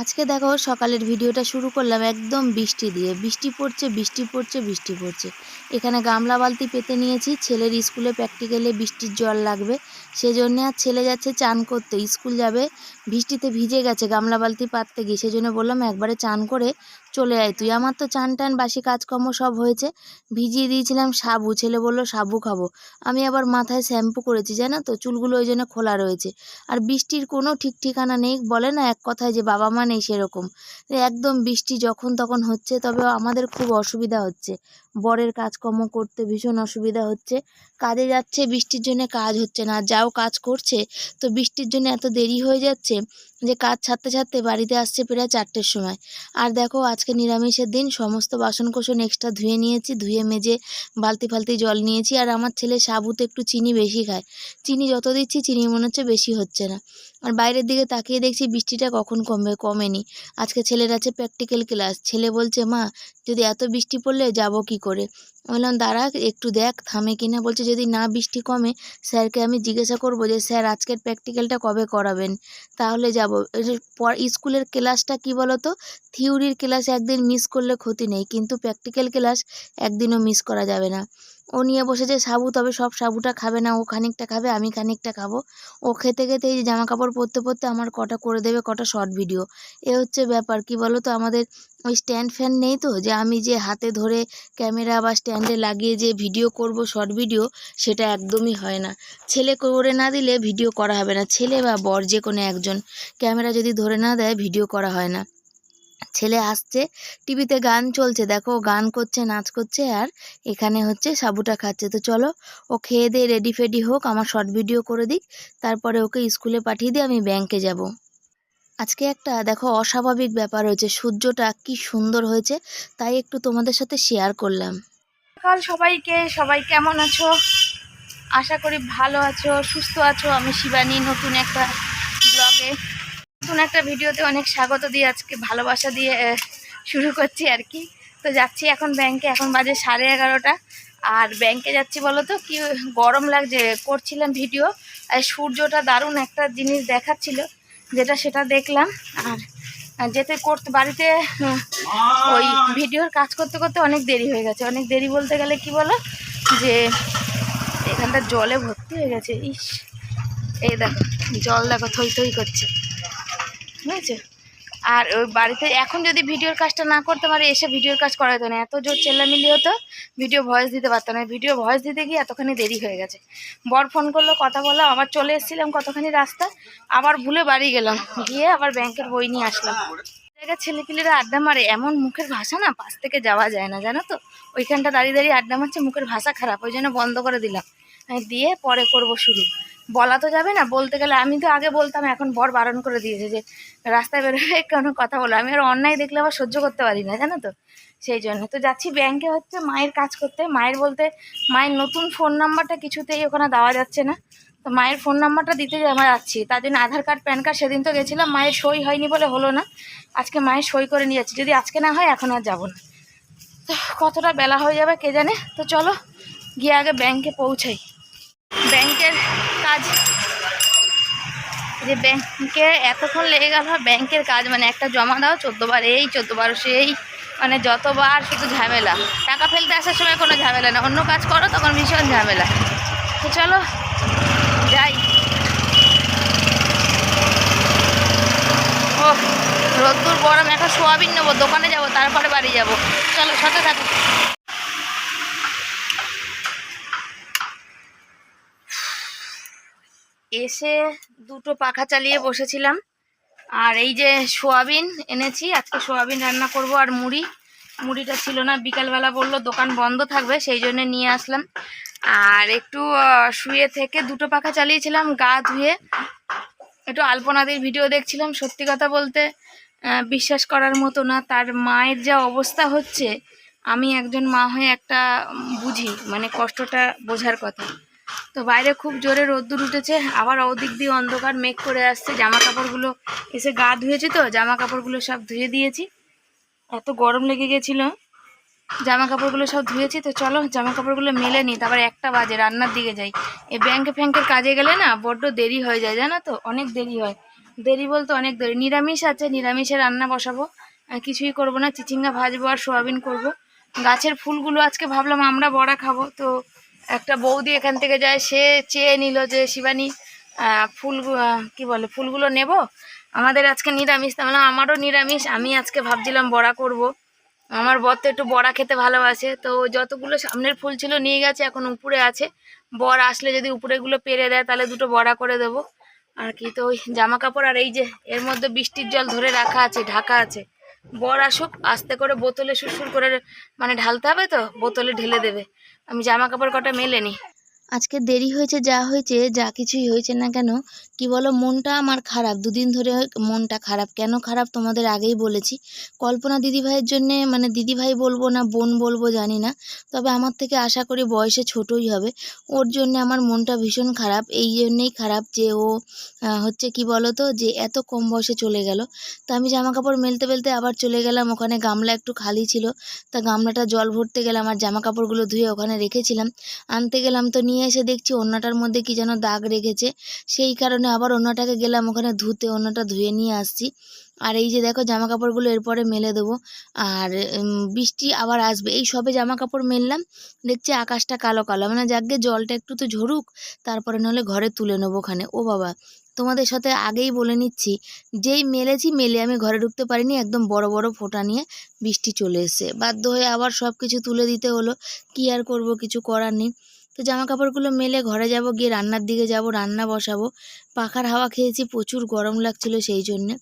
আজকে দেখো সকালের ভিডিওটা শুরু করলাম একদম বৃষ্টি দিয়ে। বৃষ্টি পড়ছে বৃষ্টি পড়ছে বৃষ্টি পড়ছে। এখানে গামলা বালতি পেতে নিয়েছি, ছেলের স্কুলে প্র্যাকটিক্যালে বৃষ্টির জল লাগবে। সেজন্য আর ছেলে যাচ্ছে চান করতে। স্কুল যাবে, বৃষ্টিতে ভিজে গেছে, গামলা বালতি পাততে গিয়ে। সেজন্য বললাম একবারে চান করে চলে আয় তুই। আমার তো চান টান, বাসি কাজকর্ম সব হয়েছে। ভিজিয়ে দিয়েছিলাম সাবু। ছেলে বলল, সাবু খাব। আমি আবার মাথায় শ্যাম্পু করেছি, জানো তো? চুলগুলো ওই জন্য খোলা রয়েছে। আর বৃষ্টির কোনো ঠিক ঠিকানা নেই। বলে না এক কথায় যে বাবা মা নেই সেরকম। একদম বৃষ্টি যখন তখন হচ্ছে তবে আমাদের খুব অসুবিধা হচ্ছে। বরের কাজকর্ম করতে ভীষণ অসুবিধা হচ্ছে। কাজে যাচ্ছে, বৃষ্টির জন্য কাজ হচ্ছে না। যাও কাজ করছে, তো বৃষ্টির জন্য এত দেরি হয়ে যাচ্ছে যে কাজ ছাড়তে ছাড়তে বাড়িতে আসছে প্রায় চারটের সময়। আর দেখো, আজকে নিরামিষের দিন, সমস্ত বাসন কোসন এক্সট্রা ধুয়ে নিয়েছি, ধুয়ে মেজে বালতি ফালতি জল নিয়েছি। আর আমার ছেলে সাবুতে একটু চিনি বেশি খায়। চিনি যত দিচ্ছি, চিনি মনে হচ্ছে বেশি হচ্ছে না। আর বাইরের দিকে তাকিয়ে দেখছি বৃষ্টিটা কখন কমবে, কমেনি। আজকে ছেলের আছে প্র্যাকটিক্যাল ক্লাস ছেলে বলছে, মা যদি এত বৃষ্টি পড়লে যাব কি করে? বললাম, দাঁড়া, একটু দেখ, থামে কিনা বলছে, যদি না বৃষ্টি কমে, স্যারকে আমি জিজ্ঞাসা করব যে, স্যার আজকের প্র্যাকটিক্যালটা কবে করাবেন? তাহলে যাব। স্কুলের ক্লাসটা কি বলো তো থিওরির ক্লাস একদিন মিস করলে ক্ষতি নেই, কিন্তু প্র্যাকটিক্যাল ক্লাস একদিনও মিস করা যাবে না। ও নিয়ে বসেছে, সাবু, তবে সব সাবুটা খাবে না, ও খানিকটা খাবে, আমি খানিকটা খাব। ও খেতে খেতে এই যে জামা কাপড় পরতে পরতে আমার কটা করে দেবে, কটা শর্ট ভিডিও এ হচ্ছে ব্যাপার, কি বলো তো আমাদের ওই স্ট্যান্ড ফ্যান নেই তো, যে আমি যে হাতে ধরে ক্যামেরা বা স্ট্যান্ডে লাগিয়ে যে ভিডিও করব শর্ট ভিডিও সেটা একদমই হয় না। ছেলে করে না দিলে ভিডিও করা হবে না। ছেলে বা বর যে কোনো একজন, ক্যামেরা যদি ধরে না দেয় ভিডিও করা হয় না। ছেলে আসছে, টিভিতে গান চলছে। দেখো, গান করছে, নাচ করছে আর এখানে হচ্ছে সাবুটা খাচ্ছে। তো চলো, ও খেয়ে দিয়ে রেডি ফেডি হোক, আমার শর্ট ভিডিও করে দিক। তারপরে ওকে স্কুলে পাঠিয়ে দিয়ে আমি ব্যাংকে যাব। আজকে একটা, দেখো, অস্বাভাবিক ব্যাপার হয়েছে। সূর্যটা কি সুন্দর হয়েছে, তাই একটু তোমাদের সাথে শেয়ার করলাম। সকাল সবাইকে, সবাই কেমন আছো? আশা করি ভালো আছো, সুস্থ আছো। আমি শিবানী, নতুন একটা ব্লগে নতুন একটা ভিডিওতে অনেক স্বাগত দিয়ে আজকে ভালোবাসা দিয়ে শুরু করছি আর কি। তো যাচ্ছি এখন ব্যাংকে এখন বাজে সাড়ে এগারোটা। আর ব্যাংকে যাচ্ছি বলো তো কি গরম লাগছে, করছিলাম ভিডিও আর সূর্যটা দারুণ একটা জিনিস দেখাচ্ছিল, যেটা সেটা দেখলাম। আর যেতে করতে, বাড়িতে ওই ভিডিওর কাজ করতে করতে অনেক দেরি হয়ে গেছে। অনেক দেরি বলতে গেলে কি বলো, যে এখানটা জলে ভর্তি হয়ে গেছে, ইস। এই দেখো, জল দেখো থই থই করছে। বুঝেছ আর ওই বাড়িতে এখন যদি ভিডিওর কাজটা না করতে পারে, এসে ভিডিওর কাজ করা যেত না। এত জোর চেল্লামিলি হতো, ভিডিও ভয়েস দিতে পারতো না। ভিডিও ভয়েস দিতে গিয়ে এতখানি দেরি হয়ে গেছে। বর ফোন করল, কথা বললাম আবার চলে এসেছিলাম কতখানি রাস্তা, আবার ভুলে বাড়ি গেলাম। গিয়ে আবার ব্যাংকের বই নিয়ে আসলাম। জায়গায় ছেলেপিলেরা আড্ডা মারে, এমন মুখের ভাষা না, পাশ থেকে যাওয়া যায় না, জানো তো? ওইখানটা দাঁড়িয়ে দাঁড়িয়ে আড্ডা মারছে, মুখের ভাষা খারাপ, ওই জন্য বন্ধ করে দিলাম। দিয়ে পরে করব শুরু। বলা তো যাবে না, বলতে গেলে আমি তো আগে বলতাম, এখন বর বারণ করে দিয়েছে যে রাস্তায় বেরোবে, কোনো কথা বলো আমি আর অন্যায় দেখলে আবার সহ্য করতে পারি না, জানো তো? সেই জন্য। তো যাচ্ছি ব্যাংকে হচ্ছে মায়ের কাজ করতে। মায়ের বলতে মায়ের নতুন ফোন নাম্বারটা কিছুতেই ওখানে দেওয়া যাচ্ছে না। তো মায়ের ফোন নাম্বারটা দিতে আমরা যাচ্ছি। তার জন্য আধার কার্ড প্যান কার্ড সেদিন তো গেছিলাম, মায়ের সই হয়নি বলে হলো না। আজকে মায়ের সই করে নিয়ে যাচ্ছি। যদি আজকে না হয়, এখন আর যাব না। তো কতটা বেলা হয়ে যাবে কে জানে? তো চলো, গিয়ে আগে ব্যাংকে পৌঁছাই। ব্যাংকের কাজ। যে ব্যাংকে এতক্ষণ লেগে গেল ব্যাংকের কাজ মানে একটা জমা দাও, চোদ্দোবার এই, চোদ্দোবার সেই মানে যতবার শুধু ঝামেলা। টাকা ফেলতে আসার সময় কোনো ঝামেলা না, অন্য কাজ করো, তখন ভীষণ ঝামেলা। তো চলো, যাই। ও রোদ্দুর গরম, এখন সোয়াবিন নেব, দোকানে যাব, তারপরে বাড়ি যাব। চলো, সাথে থাকো। এসে দুটো পাখা চালিয়ে বসেছিলাম। আর এই যে সোয়াবিন এনেছি, আজকে সোয়াবিন রান্না করব আর মুড়ি। মুড়িটা ছিল না, বিকালবেলা বলল দোকান বন্ধ থাকবে, সেই জন্য নিয়ে আসলাম। আর একটু শুয়ে থেকে দুটো পাখা চালিয়েছিলাম, গা ধুয়ে। একটু আলপনাদির ভিডিও দেখছিলাম, সত্যি কথা বলতে বিশ্বাস করার মতো না। তার মায়ের যা অবস্থা হচ্ছে, আমি একজন মা হয়ে একটা বুঝি মানে কষ্টটা বোঝার কথা। তো বাইরে খুব জোরে রোদ্দুর উঠেছে, আবার ওদিক দিয়ে অন্ধকার মেঘ করে আসছে জামা কাপড়গুলো এসে গা ধুয়েছি তো জামা কাপড়গুলো সব ধুয়ে দিয়েছি। এত গরম লেগে গেছিল জামা কাপড়গুলো সব ধুয়েছি তো চলো জামা কাপড়গুলো মেলে নিই, তারপর একটা বাজে, রান্নার দিকে যাই। এই ব্যাংকে ফ্যাংকের কাজে গেলে না বড্ড দেরি হয়ে যায়, জানো তো? অনেক দেরি হয়। দেরি বলতে অনেক দেরি। নিরামিষ আছে, নিরামিষে রান্না বসাবো। কিছুই করব না, চিচিঙ্গা ভাজবো আর সোয়াবিন করব। গাছের ফুলগুলো আজকে ভাবলাম আমরা বড়া খাব, তো একটা বৌদি এখান থেকে যায়, সে চেয়ে নিল যে, শিবানী ফুল কি বলে, ফুলগুলো নেব? আমাদের আজকে নিরামিষ। তা বললাম, আমারও নিরামিষ, আমি আজকে ভাবছিলাম বড়া করব। আমার বর তো একটু বড়া খেতে ভালোবাসে, তো যতগুলো সামনের ফুল ছিল নিয়ে গেছে, এখন উপরে আছে। বর আসলে যদি উপরেগুলো পেরে দেয়, তাহলে দুটো বড়া করে দেবো। আর কি, তো ওই জামা কাপড় আর এই যে, এর মধ্যে বৃষ্টির জল ধরে রাখা আছে, ঢাকা আছে। বর আসুক, আস্তে করে বোতলে সুরসুর করে মানে ঢালতে হবে তো, বোতলে ঢেলে দেবে। আমি জামা কাপড় কটা মেলে নি। আজকে দেরি হয়েছে, যা হয়েছে, যা কিছুই হয়েছে না কেন, কি বলো, মনটা আমার খারাপ। দুদিন ধরে মনটা খারাপ। কেন খারাপ? তোমাদের আগেই বলেছি। কল্পনা দিদিভাইয়ের জন্যে মানে দিদিভাই বলব না, বোন বলব, জানি না। তবে আমার থেকে আশা করি বয়সে ছোটই হবে। ওর জন্য আমার মনটা ভীষণ খারাপ। এই জন্যেই খারাপ যে ও হচ্ছে কি বলো তো যে এত কম বয়সে চলে গেল। তা আমি জামা কাপড় মেলতে মেলতে আবার চলে গেলাম। ওখানে গামলা একটু খালি ছিল। তা গামলাটা জল ভরতে গেলাম আর জামা কাপড়গুলো ধুয়ে ওখানে রেখেছিলাম। আনতে গেলাম তো নিয়ে এসে দেখছি ওড়নাটার মধ্যে কি যেন দাগ রেখেছে। সেই কারণে আবার ওড়নাটাকে গেলাম ওখানে ধুতে ওড়নাটা ধুয়ে নিয়ে আসছি। আর এই যে দেখো জামা কাপড়গুলো এরপরে মেলে দেবো। আর বৃষ্টি আবার আসবে। এই সবে জামা কাপড় মেললাম, দেখছি আকাশটা কালো কালো। মানে যাকে জলটা একটু তো ঝরুক, তারপরে নাহলে ঘরে তুলে নেব ওখানে। ও বাবা, তোমাদের সাথে আগেই বলে নিচ্ছি, যেই মেলেছি মেলে। আমি ঘরে ঢুকতে পারিনি, একদম বড় বড় ফোঁটা নিয়ে বৃষ্টি চলে এসে বাধ্য হয়ে আবার সব কিছু তুলে দিতে হলো। কি আর করব, কিছু করার নেই। তো জামা কাপড়গুলো মেলে ঘরে যাব, গিয়ে রান্নার দিকে যাব, রান্না বসাবো। পাখার হাওয়া খেয়েছি, প্রচুর গরম লাগছিল সেই জন্যে।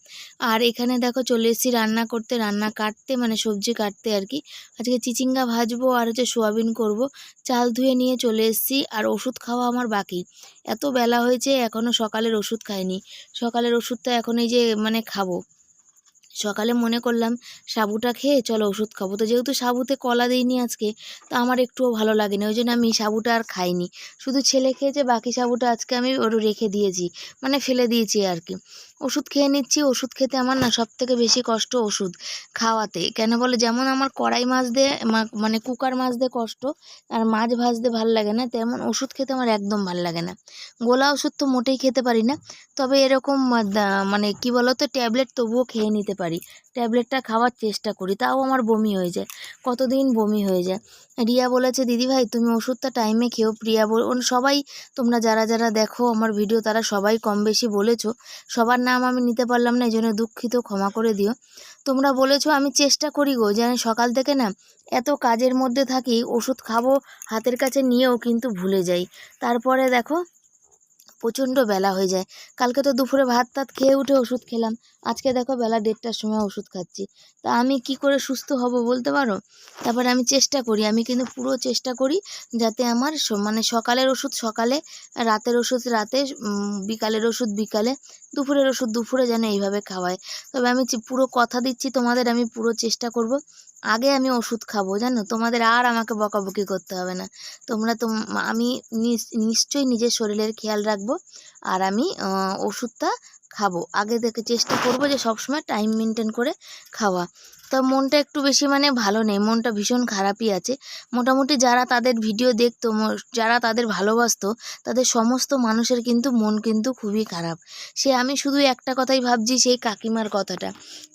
আর এখানে দেখো চলে এসেছি রান্না করতে, রান্না কাটতে মানে সবজি কাটতে আর কি। আজকে চিচিঙ্গা ভাজবো আর হচ্ছে সোয়াবিন করব। চাল ধুয়ে নিয়ে চলে এসেছি আর ওষুধ খাওয়া আমার বাকি। এত বেলা হয়েছে এখনও সকালের ওষুধ খাইনি। সকালের ওষুধটা এখন এই যে মানে খাব। সকালে মনে করলাম সাবুটা খেয়ে চলো ওষুধ খাব। তো যেহেতু সাবুতে কলা দিইনি আজকে, তো আমার একটুও ভালো লাগেনি। ওই জন্য আমি সাবুটা আর খাইনি। শুধু ছেলে খেয়েছে, বাকি সাবুটা আজকে আমি ওর রেখে দিয়েছি মানে ফেলে দিয়েছি আর কি। ওষুধ খেয়ে নিচ্ছি, ওষুধ খেতে আমার না সব থেকে বেশি কষ্ট ওষুধ খাওয়াতে। কেন বলে? যেমন আমার কড়াই মাছ দিয়ে মানে কুকার মাছ দিয়ে কষ্ট, আর মাছ ভাজতে ভালো লাগে না, তেমন ওষুধ খেতে আমার একদম ভালো লাগে না। গোলা ওষুধ তো মোটেই খেতে পারি না, তবে এরকম মানে কি বলতো, ট্যাবলেট তবুও খেয়ে নিতে পারি। ট্যাবলেটটা খাওয়ার চেষ্টা করি, তাও আমার বমি হয়ে যায়, কতদিন বমি হয়ে যায়। রিয়া বলেছে দিদিভাই তুমি ওষুধটা টাইমে খেও প্রিয়া বল সবাই, তোমরা যারা যারা দেখো আমার ভিডিও তারা সবাই কম বেশি বলেছ, সবার নাম আমি নিতে পারলাম না এই জন্য দুঃখিত, ক্ষমা করে দিও। তোমরা বলেছ, আমি চেষ্টা করি গো, যেন সকাল থেকে না এত কাজের মধ্যে থাকি, ওষুধ খাব, হাতের কাছে নিয়েও কিন্তু ভুলে যাই। তারপরে দেখো প্রচণ্ড বেলা হয়ে যায়। কালকে তো দুপুরে ভাত টাত খেয়ে উঠে ওষুধ খেলাম। আজকে দেখো বেলা দেড়টার সময় ওষুধ খাচ্ছি। তা আমি কি করে সুস্থ হব বলতে পারো? তারপরে আমি চেষ্টা করি, আমি কিন্তু পুরো চেষ্টা করি যাতে আমার মানে সকালের ওষুধ সকালে, রাতের ওষুধ রাতে বিকালের ওষুধ বিকালে দুপুরের ওষুধ দুপুরে যেন এইভাবে খাওয়ায়। তবে আমি পুরো কথা দিচ্ছি তোমাদের, আমি পুরো চেষ্টা করব। আগে আমি ওষুধ খাব, জানো? তোমাদের আর আমাকে বকাবকি করতে হবে না। তোমরা তো আমি নিশ্চয়ই নিজের শরীরের খেয়াল রাখব আর আমি ওষুধটা খাব। আগে থেকে চেষ্টা করব যে সবসময় টাইম মেনটেন করে খাওয়া। তো মনটা একটু বেশি মানে ভালো নেই, মনটা ভীষণ খারাপই আছে। মোটামুটি যারা তাদের ভিডিও দেখতো যারা তাদের ভালোবাসতো, তাদের সমস্ত মানুষের কিন্তু মন কিন্তু খুবই খারাপ। সে আমি শুধু একটা কথাই ভাবছি, সেই কাকিমার কথাটা।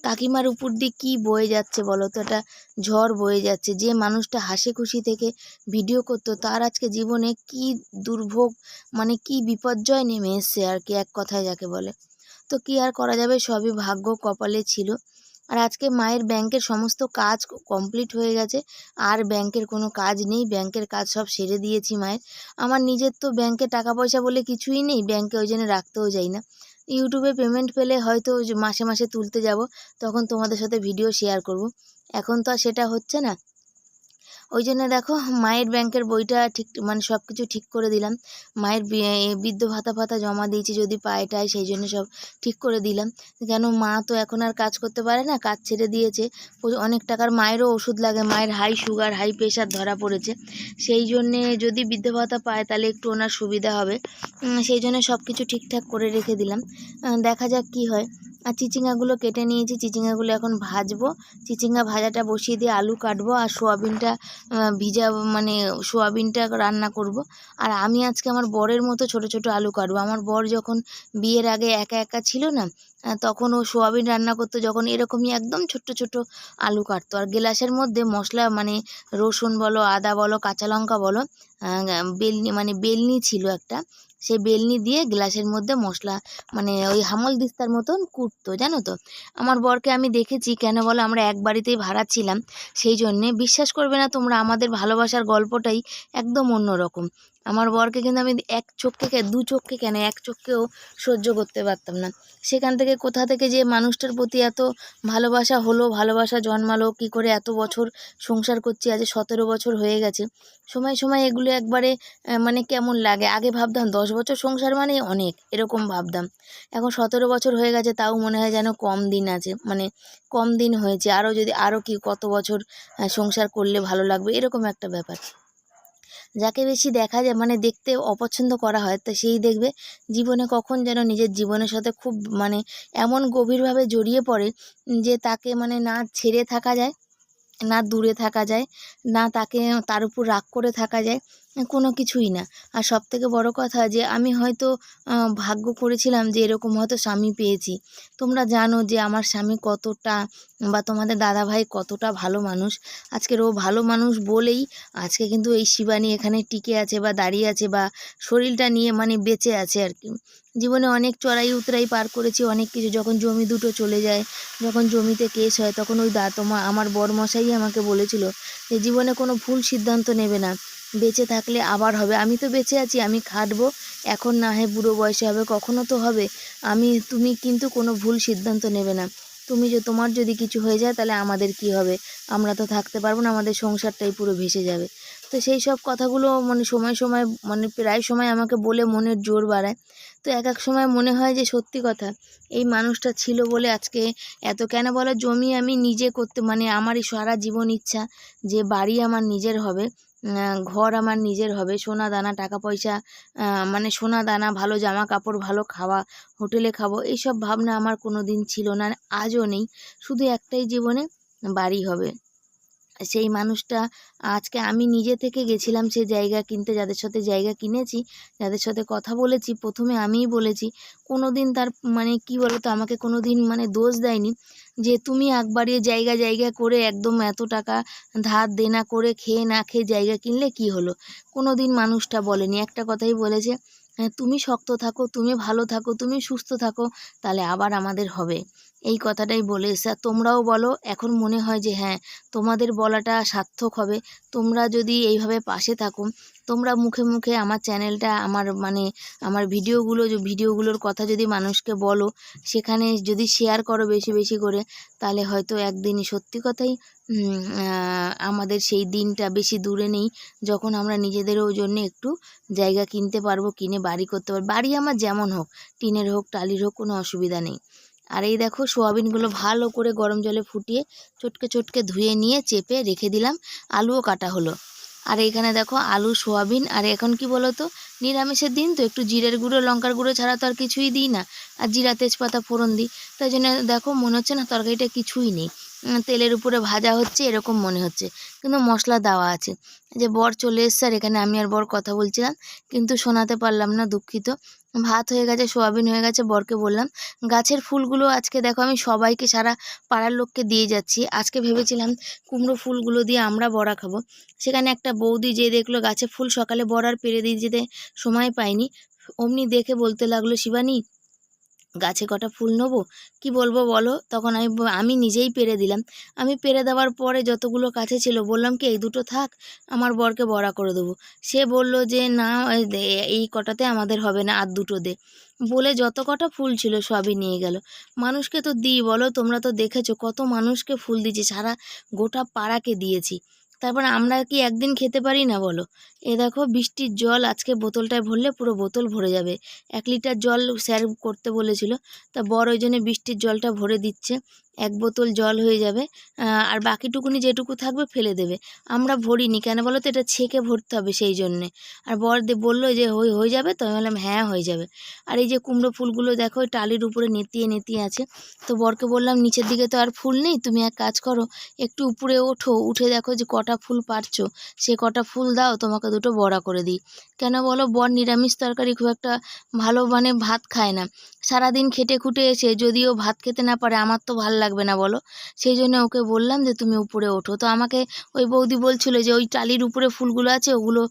কাকিমার উপর দিয়ে কী বয়ে যাচ্ছে বলো তো? একটা ঝড় বয়ে যাচ্ছে। যে মানুষটা হাসি খুশি থেকে ভিডিও করতো, তার আজকে জীবনে কি দুর্ভোগ মানে কি বিপর্যয় নেমে এসছে আর কি, এক কথায় যাকে বলে। তো কি আর করা যাবে? সবই ভাগ্য কপালে ছিল। আর আজকে মায়ের ব্যাংকের সমস্ত কাজ কমপ্লিট হয়ে গেছে। আর ব্যাংকের কোনো কাজ নেই, ব্যাংকের কাজ সব সেরে দিয়েছি মায়ের। আমার নিজের তো ব্যাংকে টাকা পয়সা বলে কিছুই নেই, ব্যাংকে ওই জন্য রাখতেও যাই না। ইউটিউবে পেমেন্ট পেলে হয়তো মাসে মাসে তুলতে যাব, তখন তোমাদের সাথে ভিডিও শেয়ার করব। এখন তো আর সেটা হচ্ছে না। ওই জন্য দেখো মায়ের ব্যাংকের বইটা ঠিক মানে সব কিছু ঠিক করে দিলাম। মায়ের বৃদ্ধ ভাতা ফাতা জমা দিয়েছি, যদি পায় টায় সেই জন্য সব ঠিক করে দিলাম। কেন মা তো এখন আর কাজ করতে পারে না, কাজ ছেড়ে দিয়েছে। অনেক টাকার মায়েরও ওষুধ লাগে, মায়ের হাই সুগার, হাই প্রেশার ধরা পড়েছে। সেই জন্যে যদি বৃদ্ধ ভাতা পায় তাহলে একটু ওনার সুবিধা হবে। সেই জন্য সব কিছু ঠিকঠাক করে রেখে দিলাম। দেখা যাক কি হয়। আর চিচিঙ্গাগুলো কেটে নিয়েছি। চিচিঙ্গাগুলো এখন ভাজবো। চিচিঙ্গা ভাজাটা বসিয়ে দিয়ে আলু কাটবো আর সোয়াবিনটা ভিজা মানে সোয়াবিনটা রান্না করব। আর আমি আজকে আমার বরের মতো ছোট ছোট আলু কাটবো। আমার বর যখন বিয়ের আগে একা একা ছিল না তখন ও সোয়াবিন রান্না করতো যখন এরকমই একদম ছোট্ট ছোট আলু কাটতো। আর গ্লাসের মধ্যে মশলা মানে রসুন বলো, আদা বলো, কাঁচা লঙ্কা বলো বেলনি মানে বেলনি ছিল একটা, সেই বেলনি দিয়ে গ্লাসের মধ্যে মশলা মানে ওই হামল দিস্তার মতন কুটতো, জানো তো? আমার বরকে আমি দেখেছি, কেন বলো আমরা এক বাড়িতেই ভাড়া ছিলাম, সেই জন্যে বিশ্বাস করবে না তোমরা, আমাদের ভালোবাসার গল্পটাই একদম অন্যরকম। আমার বরকে কিন্তু আমি এক চোখকে দু চোখকে কেন, এক চোখকেও সহ্য করতে পারতাম না। সেখান থেকে কোথা থেকে যে মানুষটার প্রতি এত ভালোবাসা হলো, ভালোবাসা জন্মালো, কি করে এত বছর সংসার করছি, আজ সতেরো বছর হয়ে গেছে। সময় সময় এগুলো একবারে মানে কেমন লাগে? আগে ভাবতাম দশ বছর সংসার মানে অনেক, এরকম ভাবতাম। এখন সতেরো বছর হয়ে গেছে, তাও মনে হয় যেন কম দিন আছে মানে কম দিন হয়েছে। আরও যদি আরও কি কত বছর সংসার করলে ভালো লাগবে, এরকম একটা ব্যাপার। যাকে বেশি দেখা যায় মানে দেখতে অপছন্দ করা হয়, তো সেই দেখবে জীবনে কখন যেন নিজের জীবনের সাথে খুব মানে এমন গভীরভাবে জড়িয়ে পড়ে যে তাকে মানে না ছেড়ে থাকা যায়, না দূরে থাকা যায়, না তাকে তার উপর রাগ করে থাকা যায় কোনো কিছুই না। আর সব থেকে বড় কথা যে, আমি হয়তো ভাগ্য করেছিলাম যে, এরকম হয়তো স্বামী পেয়েছি। তোমরা জানো যে, আমার স্বামী কতটা, বা তোমাদের দাদা ভাই কতটা ভালো মানুষ। আজকের ও ভালো মানুষ বলেই আজকে কিন্তু এই শিবানী এখানে টিকে আছে বা দাঁড়িয়ে আছে বা শরীরটা নিয়ে মানে বেঁচে আছে আর কি। জীবনে অনেক চড়াই উতরাই পার করেছি, অনেক কিছু। যখন জমি দুটো চলে যায়, যখন জমিতে কেস হয়, তখন ওই দা তোমা আমার বরমশাই আমাকে বলেছিল যে, জীবনে কোনো ভুল সিদ্ধান্ত নেবে না। বেঁচে থাকলে আবার হবে। আমি তো বেঁচে আছি, আমি খাটবো। এখন না হয় বুড়ো বয়সে হবে, কখনো তো হবে। আমি, তুমি কিন্তু কোনো ভুল সিদ্ধান্ত নেবে না। তুমি যে তোমার যদি কিছু হয়ে যায়, তাহলে আমাদের কি হবে? আমরা তো থাকতে পারব না, আমাদের সংসারটাই পুরো ভেসে যাবে। তো সেই সব কথাগুলো মানে সময় সময় মানে প্রায় সময় আমাকে বলে মনের জোর বাড়ায়। তো এক এক সময় মনে হয় যে সত্যি কথা। এই মানুষটা ছিল বলে আজকে এত কেন বলো? জমি আমি নিজে করতে মানে আমারই সারা জীবন ইচ্ছা যে বাড়ি আমার নিজের হবে ঘর আমার নিজের হবে, সোনা দানা, টাকা পয়সা মানে সোনা দানা, ভালো জামা কাপড়, ভালো খাওয়া, হোটেলে খাব, এইসব ভাবনা আমার কোনো দিন ছিল না, আজও নেই। শুধু একটাই জীবনে বাড়ি হবে। সেই মানুষটা আজকে আমি নিজে থেকে গেছিলাম সে জায়গা কিনতে, যাদের সাথে জায়গা কিনেছি, যাদের সাথে কথা বলেছি, প্রথমে আমিই বলেছি। কোনো দিন তার মানে কি বলতো, আমাকে কোনো দিন মানে দোষ দেয়নি যে তুমি বাড়িয়ে জায়গা জায়গা করে একদম এত টাকা ধার দেনা করে খেয়ে না খেয়ে জায়গা কিনলে কি হলো? কোনো দিন মানুষটা বলেনি। একটা কথাই বলেছে হ্যাঁ তুমি শক্ত থাকো, তুমি ভালো থাকো, তুমি সুস্থ থাকো, তাহলে আবার আমাদের হবে। এই কথাটাই বলে এসে তোমরাও বলো, এখন মনে হয় যে হ্যাঁ তোমাদের বলাটা সার্থক হবে। তোমরা যদি এইভাবে পাশে থাকো, তোমরা মুখে মুখে আমার চ্যানেলটা, আমার মানে আমার ভিডিওগুলো, যে ভিডিওগুলোর কথা যদি মানুষকে বলো, সেখানে যদি শেয়ার করো বেশি বেশি করে, তাহলে হয়তো একদিনই সত্যি কথাই আমাদের সেই দিনটা বেশি দূরে নেই, যখন আমরা নিজেদেরও জন্য একটু জায়গা কিনতে পারব, কিনে বাড়ি করতে পারব। বাড়ি আমার যেমন হোক, টিনের হোক, টালির হোক কোনো অসুবিধা নেই। আর এই দেখো সোয়াবিনগুলো ভালো করে গরম জলে ফুটিয়ে চটকে চটকে ধুয়ে নিয়ে চেপে রেখে দিলাম, আলুও কাটা হলো। আর এখানে দেখো আলু, সোয়াবিন, আর এখন কি বলো তো নিরামিষের দিন তো একটু জিরের গুঁড়ো, লঙ্কার গুঁড়ো ছাড়া তো আর কিছুই দিই না, আর জিরা তেজপাতা ফোড়ন দিই। তাই জন্য দেখো মনে হচ্ছে না তরকারিটা কিছুই নেই। তেলের উপরে ভাজা হচ্ছে, এরকম মনে হচ্ছে। কিন্তু মশলা দেওয়া আছে। যে বর চলে এসছে, আর এখানে আমি আর বর কথা বলছিলাম, কিন্তু শোনাতে পারলাম না দুঃখিত। ভাত হয়ে গেছে, সোয়াবিন হয়ে গেছে, বরকে বললাম, গাছের ফুলগুলো আজকে দেখো, আমি সবাইকে সারা পাড়ার লোককে দিয়ে যাচ্ছি। আজকে ভেবেছিলাম কুমড়ো ফুলগুলো দিয়ে আমরা বড়া খাব। সেখানে একটা বৌদি যে দেখল, গাছে ফুল সকালে বড়ার পেরে দিয়ে যেতে সময় পাইনি। অমনি দেখে বলতে লাগল, শিবানী গাছে কটা ফুল নেব? কি বলব বলো? তখন আমি আমি নিজেই পেরে দিলাম। আমি পেরে দেওয়ার পরে যতগুলো কাছে ছিল, বললাম কি, এই দুটো থাক, আমার বরকে বড়া করে দেবো। সে বলল যে, না এই কটাতে আমাদের হবে না, আর দুটো দে। বলে যত কটা ফুল ছিল সবই নিয়ে গেল। মানুষকে তো দিই, বলো, তোমরা তো দেখেছ, কত মানুষকে ফুল দিয়েছি, সারা গোটা পাড়াকে দিয়েছি। তারপর আমরা কি একদিন খেতে পারি না বলো? এ দেখো বৃষ্টির জল আজকে বোতলটায় ভরলে পুরো বোতল ভরে যাবে। এক লিটার জল স্যার করতে বলেছিল। তা বড় ওই জন্য বৃষ্টির জলটা ভরে দিচ্ছে। এক বোতল জল হয়ে যাবে আর বাকিটুকুনি যেটুকু থাকবে ফেলে দেবে। আমরা ভরিনি, কেন বলো তো? এটা ছেঁকে ভরতে হবে সেই জন্যে। আর বর বলল যে, হই, হয়ে যাবে? তো আমি বললাম হ্যাঁ হয়ে যাবে। আর এই যে কুমড়ো ফুলগুলো দেখো টালির উপরে নেতিয়ে নেতিয়ে আছে। তো বরকে বললাম, নিচের দিকে তো আর ফুল নেই, তুমি এক কাজ করো, একটু উপরে ওঠো, উঠে দেখো যে কটা ফুল পারছ। সে কটা ফুল দাও, তোমাকে দুটো বড়া করে দিই। কেন বলো? বর নিরামিষ তরকারি খুব একটা ভালো মানে ভাত খায় না। সারাদিন খেটে খুটে এসে যদিও ভাত খেতে না পারে, আমার তো ভালো লাগবে না বলো। সেই জন্য ওকে বললাম যে, তুমি উপরে ওঠো। তো আমাকে ওই বৌদি বলছিল যে, ওই টালির উপরে ফুলগুলো আছে, ওগুলো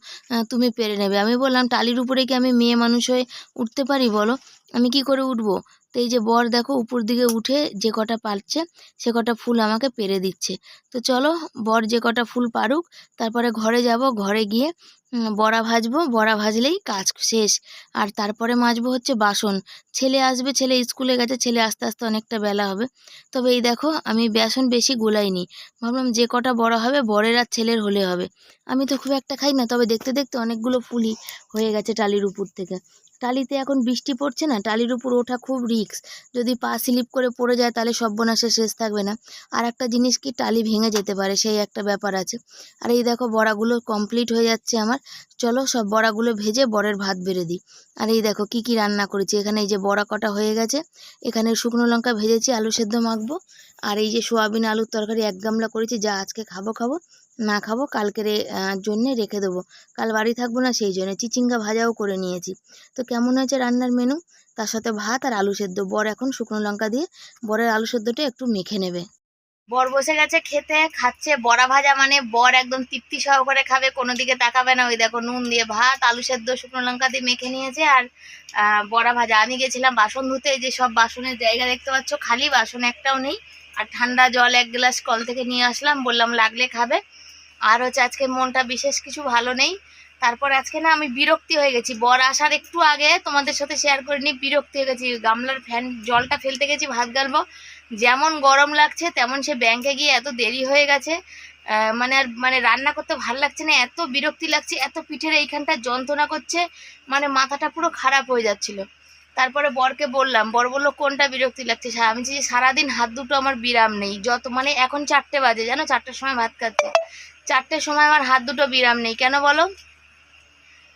তুমি পেরে নেবে। আমি বললাম, টালির উপরে কি আমি মেয়ে মানুষ হয়ে উঠতে পারি বলো? আমি কি করে উঠবো? তো এই যে বর দেখো উপর দিকে উঠে যে কটা পারছে, সে কটা ফুল আমাকে পেরে দিচ্ছে। তো চলো বর যে কটা ফুল পারুক, তারপরে ঘরে যাব, ঘরে গিয়ে বড়া ভাজবো। বড়া ভাজলেই কাজ শেষ। আর তারপরে মাজবো হচ্ছে বাসন। ছেলে আসবে, ছেলে স্কুলে গেছে, ছেলে আস্তে আস্তে অনেকটা বেলা হবে। তবে এই দেখো আমি বেসন বেশি গোলাইনি। ভাবলাম যে কটা বড় হবে, বরের আর ছেলের হলে হবে। আমি তো খুব একটা খাই না, তবে দেখতে দেখতে অনেকগুলো ফুলই হয়ে গেছে টালির উপর থেকে। টালিতে এখন বৃষ্টি পড়ছে না, টালির উপর ওঠা খুব রিস্ক যদি পা স্লিপ করে পড়ে যায়, তাহলে সর্বনাশের শেষ থাকবে না। আর একটা জিনিস কি, টালি ভেঙে যেতে পারে, সেই একটা ব্যাপার আছে। আর এই দেখো, বড়াগুলো কমপ্লিট হয়ে যাচ্ছে আমার। চলো সব বড়াগুলো ভেজে বরের ভাত বেড়ে দিই। আর এই দেখো, কি কি রান্না করেছি। এখানে এই যে বড়া কটা হয়ে গেছে, এখানে শুকনো লঙ্কা ভেজেছি, আলু সেদ্ধ মাখবো। আর এই যে সোয়াবিন আলুর তরকারি এক গামলা করেছি, যা আজকে খাব খাব, না খাব কালকের জন্যে রেখে দেবো। কাল বাড়ি থাকব না, সেই জন্য। চিচিঙ্গা ভাজাও করে নিয়েছি। তো কেমন হয়েছে রান্নার মেনু তার সাথে ভাত আর আলু সেদ্ধ। বর এখন শুকনো লঙ্কা দিয়ে বরের আলু সেদ্ধটা একটু মেখে নেবে। বর বসে গেছে খেতে, খাচ্ছে বড়া ভাজা মানে বর একদম তৃপ্তি সহকারে খাবে, কোনো দিকে তাকাবে না। ওই দেখো নুন দিয়ে ভাত, আলু সেদ্ধ, শুকনো লঙ্কা দিয়ে মেখে নিয়েছে আর বড়া ভাজা। আমি গেছিলাম বাসন ধুতে যে সব বাসনের জায়গা দেখতে পাচ্ছ, খালি বাসন একটাও নেই। আর ঠান্ডা জল এক গ্লাস কল থেকে নিয়ে আসলাম, বললাম লাগলে খাবে। আর হচ্ছে আজকে মনটা বিশেষ কিছু ভালো নেই। তারপর আজকে না আমি বিরক্তি হয়ে গেছি। বর আসার একটু আগে তোমাদের সাথে শেয়ার করে নিই, বিরক্তি হয়ে গেছি। গামলার ফ্যান জলটা ফেলতে গেছি, ভাত গালবো। যেমন গরম লাগছে, তেমন সে ব্যাংকে গিয়ে এত দেরি হয়ে গেছে। মানে আর মানে রান্না করতে ভালো লাগছে না, এত বিরক্তি লাগছে, এত পিঠের এইখানটা যন্ত্রণা করছে মানে মাথাটা পুরো খারাপ হয়ে যাচ্ছিল। তারপরে বরকে বললাম, বর বলল, কোনটা বিরক্তি লাগছে? আমি যে সারাদিন হাত দুটো আমার বিরাম নেই। যত মানে এখন চারটে বাজে, জানো? চারটের সময় ভাত খাচ্ছে। চারটের সময় আমার হাত দুটো বিরাম নেই। কেন বলো?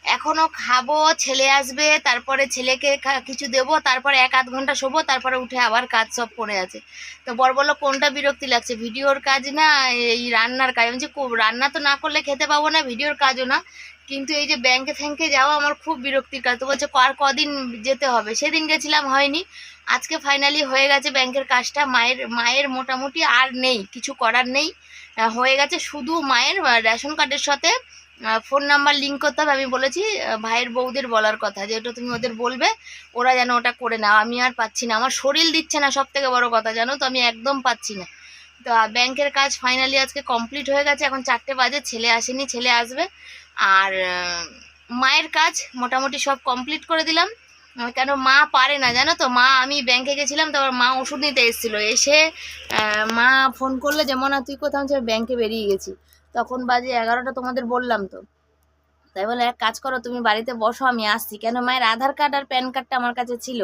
এখনও খাব, ছেলে আসবে, তারপরে ছেলেকে কিছু দেবো, তারপরে এক আধ ঘণ্টা শোবো, তারপরে উঠে আবার কাজ সব পড়ে আছে। তো বর বলল কোনটা বিরক্তি লাগছে? ভিডিওর কাজ না, এই রান্নার কাজ। আমি রান্না তো না করলে খেতে পাবো না, ভিডিওর কাজও না। কিন্তু এই যে ব্যাংকে থ্যাংকে যাওয়া আমার খুব বিরক্তির কাজ। তো বলছে আর কদিন যেতে হবে? সেদিন গেছিলাম, হয়নি। আজকে ফাইনালি হয়ে গেছে ব্যাংকের কাজটা। মায়ের মায়ের মোটামুটি আর নেই, কিছু করার নেই। হয়ে গেছে শুধু মায়ের রেশন কার্ডের সাথে ফোন নাম্বার লিঙ্ক করতে হবে। আমি বলেছি ভাইয়ের বউদের বলার কথা যে ওটা তুমি ওদের বলবে, ওরা যেন ওটা করে নাও আমি আর পাচ্ছি না। আমার শরীর দিচ্ছে না সব থেকে বড় কথা, জানো তো, আমি একদম পাচ্ছি না। তো ব্যাংকের কাজ ফাইনালি আজকে কমপ্লিট হয়ে গেছে। এখন চারটে বাজে, ছেলে আসেনি, ছেলে আসবে। আর মায়ের কাজ মোটামুটি সব কমপ্লিট করে দিলাম। কেন মা পারে না, জানো তো? মা, আমি ব্যাংকে গেছিলাম তারপর মা ওষুধ নিতে এসেছিল। এসে মা ফোন করলে যেমন আর তুই কোথাও ব্যাংকে বেরিয়ে গেছি। তখন বাজে এগারোটা তোমাদের বললাম তো। তাই বলে, এক কাজ করো, তুমি বাড়িতে বসো, আমি আসছি। কেন, মায়ের আধার কার্ড আর প্যান কার্ডটা আমার কাছে ছিল।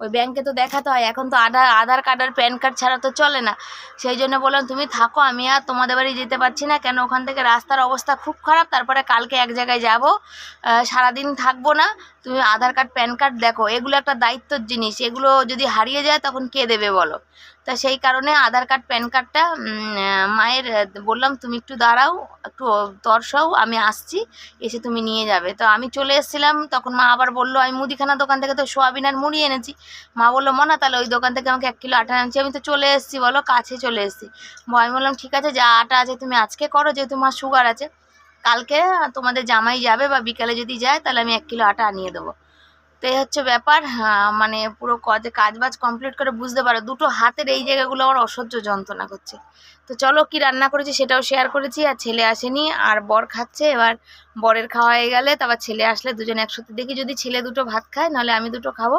ওই ব্যাংকে তো দেখাতে হয়, এখন তো আধার আধার কার্ড আর প্যান কার্ড ছাড়া তো চলে না। সেই জন্য বললাম, তুমি থাকো, আমি আর তোমাদের বাড়ি যেতে পারছি না। কেন, ওখান থেকে রাস্তার অবস্থা খুব খারাপ, তারপরে কালকে এক জায়গায় যাব। সারাদিন থাকব না তুমি আধার কার্ড, প্যান কার্ড দেখো, এগুলো একটা দায়িত্বর জিনিস। এগুলো যদি হারিয়ে যায়, তখন কে দেবে বলো? তা সেই কারণে আধার কার্ড, প্যান কার্ডটা মায়ের বললাম তুমি একটু দাঁড়াও, একটু তরসাও আমি আসছি, এসে তুমি নিয়ে যাবে। তো আমি চলে এসেছিলাম, তখন মা আবার বলল, আমি মুদিখানা দোকান থেকে তো সোয়াবিন আর মুড়ি এনেছি। মা বলল, মনা, তাহলে ওই দোকান থেকে আমাকে এক কিলো আটা আনছি আমি তো চলে এসেছি, বলো, কাছে চলে এসেছি। আমি বললাম, ঠিক আছে, যা আটা আছে তুমি আজকে করো, যেহেতু মা সুগার আছে। কালকে তোমাদের জামাই যাবে বা বিকালে যদি যায়, তাহলে আমি এক কিলো আটা আনিয়ে দেবো। তো এই হচ্ছে ব্যাপার মানে পুরো কাজে কাজ বাজ কমপ্লিট করে বুঝতে পারো, দুটো হাতের এই জায়গাগুলো আমার অসহ্য যন্ত্রণা করছে। তো চলো কি রান্না করেছি সেটাও শেয়ার করেছি, আর ছেলে আসেনি, আর বর খাচ্ছে, এবার বরের খাওয়া হয়ে গেলে, তারপর ছেলে আসলে দুজন একসাথে দেখি, যদি ছেলে দুটো ভাত খায়, নাহলে আমি দুটো খাব।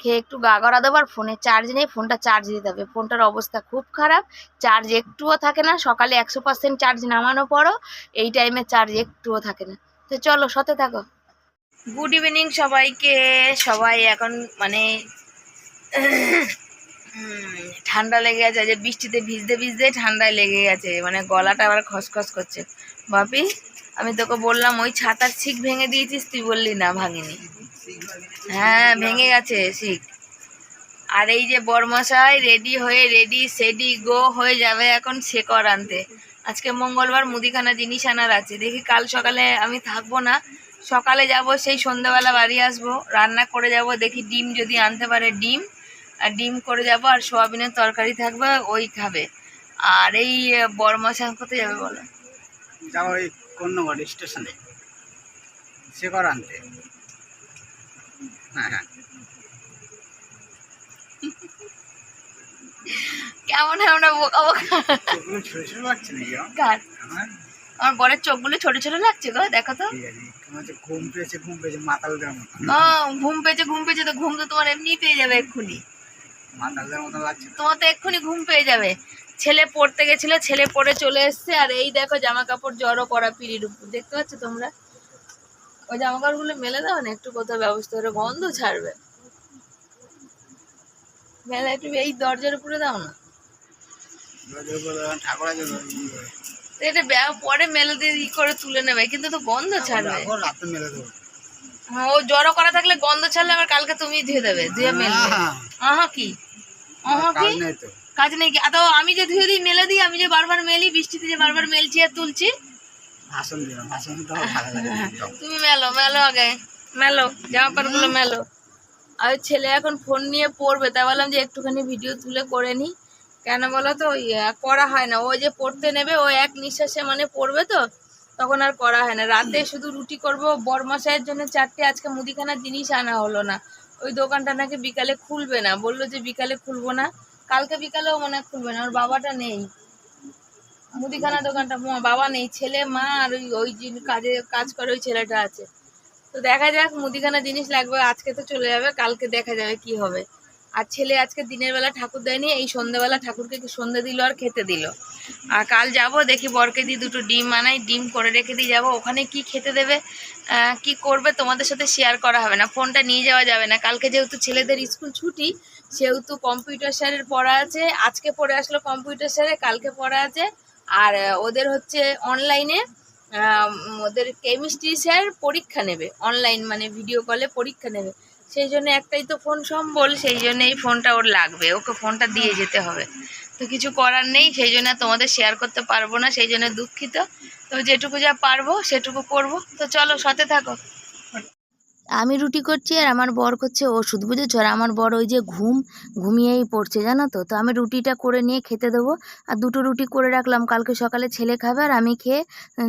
খেয়ে একটু গা গড়া দেবো, আর ফোনে চার্জ নেই ফোনটা চার্জ দিতে হবে। ফোনটার অবস্থা খুব খারাপ চার্জ একটুও থাকে না, সকালে একশো পার্সেন্ট চার্জ নামানো পরও এই টাইমে চার্জ একটুও থাকে না। তো চলো, সাথে থাকো। গুড ইভিনিং সবাইকে, সবাই এখন মানে ঠান্ডা লেগে গেছে যে বৃষ্টিতে ভিজতে ভিজতে ঠান্ডায় লেগে গেছে মানে গলাটা আবার খসখস করছে। বাপি, আমি তোকে বললাম, ওই ছাতার শিক ভেঙে দিয়েছিস, তুই বললি না, ভাঙিনি। হ্যাঁ ভেঙে গেছে শিক আর এই যে বরমশাই রেডি হয়ে রেডি সেডি গো হয়ে যাবে এখন শেকর আনতে। আজকে মঙ্গলবার মুদিখানা জিনিস আনার আছে। দেখি কাল সকালে আমি থাকব না, সকালে যাব, সেই সন্ধ্যাবেলা বাড়ি আসব, রান্না করে যাব, দেখি ডিম যদি আনতে পারে, ডিম। ডিম করে যাব আর সোয়াবিনের তরকারি থাকবে ওই খাবে। আর এই বরমশাই কোথায় যাবে বলো। যাব ওই কন্যাগড় স্টেশনে। সে কর আনতে। হ্যাঁ হ্যাঁ। কেমন আমরা বোকা বোকা? আমার? বরের চোখগুলো ছোট ছোট লাগছে গো দেখো তো। ঘুম পেয়েছে ঘুম পেয়েছে মাতালদের মতো। ও ঘুম পেয়েছে ঘুম পেয়েছে তো ঘুম তো তোমার এমনি পেয়ে যাবে এক্ষুনি। তোমার তো এক্ষুনি ঘুম পেয়ে যাবে। ছেলে পড়তে গেছিল ছেলে পড়ে চলে এসছে আর এই দেখো জামা কাপড় জড়ো করা পিড়ির উপর। দেখতে পাচ্ছ তোমরা? ওই জামা কাপড়গুলো মেলে দাও না একটু কোথাও ব্যবস্থা করে গন্ধ ছাড়বে। মেলে একটু এই দরজার উপরে দাও না। এটা পরে মেলে দিয়ে ই করে তুলে নেবে কিন্তু তো গন্ধ ছাড়বে। মেলে হ্যাঁ ও জড়ো করা থাকলে গন্ধ ছাড়লে আবার কালকে তুমি ধুয়ে দেবে ধুয়ে মেলবে। হ্যাঁ, আহা কি? আহা কাজ কি? নেই কাজ নেই কি? তো আমি যে ধুয়ে দিই মেলে দিই আমি যে বারবার মেলি বৃষ্টিতে যে বারবার মেলছি আর তুলছি? ভাষণ দিলাম ভাষণ দিতে ভালো লাগে তুমি মেলো মেলো আগে। মেলো জামা প্যান্টগুলো মেলো। আর ছেলে এখন ফোন নিয়ে পড়বে তাই বললাম যে একটুখানি ভিডিও তুলে করে নি। কেন বলো তো ওই, করা হয় না। ও যে পড়তে নেবে ও এক নিঃশ্বাসে মানে পড়বে তো তখন আর করা হয় না। রাতে শুধু রুটি করব বরমাসায়ের জন্য চারটে আজকে মুদিখানার জিনিস আনা হলো না। ওই দোকানটা নাকি বিকালে খুলবে না। বলল যে বিকালে খুলবো না। কালকে বিকালেও মনে খুলবে না। ওর বাবাটা নেই। মুদিখানা দোকানটা বাবা নেই। ছেলে, মা আর ওই ওই কাজে, কাজ করে ওই ছেলেটা আছে। তো দেখা যাক মুদিখানা জিনিস লাগবে। আজকে তো চলে যাবে, কালকে দেখা যাবে কি হবে। আর ছেলে আজকে দিনের বেলা ঠাকুর দেয়নি, এই সন্ধ্যেবেলা ঠাকুরকে কি সন্ধে দিল আর খেতে দিল। আর কাল যাব, দেখি বরকে দিয়ে দুটো ডিম আনাই, ডিম করে রেখে দিয়ে যাব। ওখানে কি খেতে দেবে কি করবে তোমাদের সাথে শেয়ার করা হবে না। ফোনটা নিয়ে যাওয়া যাবে না। কালকে যেহেতু ছেলেদের স্কুল ছুটি, সেহেতু কম্পিউটার স্যারের পড়া আছে। আজকে পড়ে আসলো কম্পিউটার স্যারে কালকে পড়া আছে। আর ওদের হচ্ছে অনলাইনে ওদের কেমিস্ট্রি স্যার পরীক্ষা নেবে। অনলাইন মানে ভিডিও কলে পরীক্ষা নেবে। সেই জন্য একটাই তো ফোন সম্বল, সেই জন্য এই ফোনটা ওর লাগবে। ওকে ফোনটা দিয়ে যেতে হবে। তো কিছু করার নেই, সেই জন্য তোমাদের শেয়ার করতে পারব না, সেই জন্য দুঃখিত। তো যেটুকু যা পারব, সেটুকু করব। তো চলো, সাথে থাকো। আমি রুটি করছি আর আমার বর করছে ওষুধ, বুঝেছ? আর আমার বর ওই যে ঘুম, ঘুমিয়েই পড়ছে, জানো তো? তো আমি রুটিটা করে নিয়ে খেতে দেবো। আর দুটো রুটি করে রাখলাম, কালকে সকালে ছেলে খাবে আর আমি খেয়ে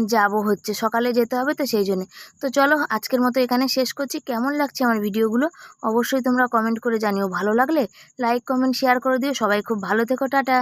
যাব হচ্ছে। সকালে যেতে হবে তো সেই জন্যে। তো চলো, আজকের মতো এখানে শেষ করছি। কেমন লাগছে আমার ভিডিওগুলো? অবশ্যই তোমরা কমেন্ট করে জানিও। ভালো লাগলে লাইক, কমেন্ট, শেয়ার করে দিও। সবাই খুব ভালো থেকো, টাটা।